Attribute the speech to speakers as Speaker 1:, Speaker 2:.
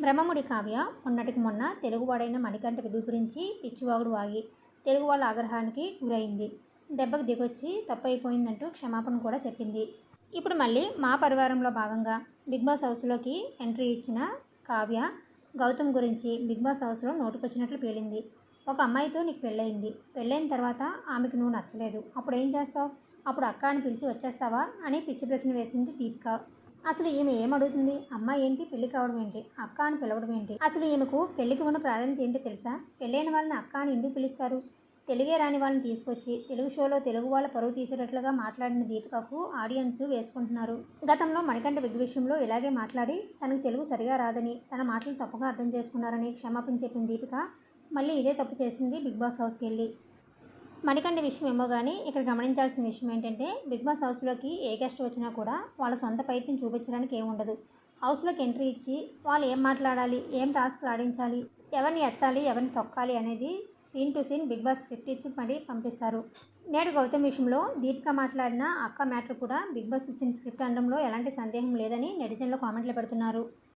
Speaker 1: బ్రహ్మముడి కావ్య మొన్నటికి మొన్న తెలుగువాడైన మణికంఠ విధు గురించి పిచ్చివాగుడు వాగి తెలుగు వాళ్ళ ఆగ్రహానికి గురైంది. దెబ్బకు దిగొచ్చి తప్పైపోయిందంటూ క్షమాపణ కూడా చెప్పింది. ఇప్పుడు మళ్ళీ మా పరివారంలో భాగంగా బిగ్ బాస్ హౌస్లోకి ఎంట్రీ ఇచ్చిన కావ్య గౌతమ్ గురించి బిగ్ బాస్ హౌస్లో నోటుకొచ్చినట్లు పేలింది. ఒక అమ్మాయితో నీకు పెళ్ళయింది. పెళ్ళైన తర్వాత ఆమెకు నువ్వు నచ్చలేదు. అప్పుడు ఏం చేస్తావు? అప్పుడు అక్క అని పిలిచి వచ్చేస్తావా? అని పిచ్చి ప్రశ్న వేసింది దీపిక. అసలు ఈమె ఏమడుగుతుంది అమ్మ అమ్మాయి ఏంటి? పెళ్ళి కావడం ఏంటి? అక్క అని పిలవడం ఏంటి? అసలు ఈమెకు పెళ్ళికి ఉన్న ప్రాధాన్యత ఏంటో తెలుసా? పెళ్ళైన వాళ్ళని అక్క అని ఎందుకు పిలుస్తారు? తెలుగే రాని వాళ్ళని తీసుకొచ్చి తెలుగు షోలో తెలుగు వాళ్ళ పరువు తీసేటట్లుగా మాట్లాడిన దీపికకు ఆడియన్స్ వేసుకుంటున్నారు. గతంలో మణికంఠ బిగ్ విషయంలో ఇలాగే మాట్లాడి తనకు తెలుగు సరిగా రాదని తన మాటలు తప్పుగా అర్థం చేసుకున్నారని క్షమాపణ చెప్పిన దీపిక మళ్ళీ ఇదే తప్పు చేసింది బిగ్ బాస్ హౌస్కి వెళ్ళి. మణికంఠ విషయం ఏమో కానీ ఇక్కడ గమనించాల్సిన విషయం ఏంటంటే బిగ్ బాస్ హౌస్లోకి ఏ గెస్ట్ వచ్చినా కూడా వాళ్ళ సొంత పైత్యం చూపించడానికి ఏముండదు హౌస్లోకి ఎంట్రీ ఇచ్చి వాళ్ళు ఏం మాట్లాడాలి ఏం టాస్క్లు ఆడించాలి ఎవరిని ఎత్తాలి ఎవరిని తొక్కాలి అనేది scene to scene Bigg Boss script ఇచ్చి మరీ పంపిస్తారు. నేడు గౌతమ్ విషయంలో దీపిక మాట్లాడిన అక్క మ్యాటర్ కూడా బిగ్ బాస్ ఇచ్చిన స్క్రిప్ట్ అనడంలో ఎలాంటి సందేహం లేదని నెటిజన్లు కామెంట్లు పెడుతున్నారు.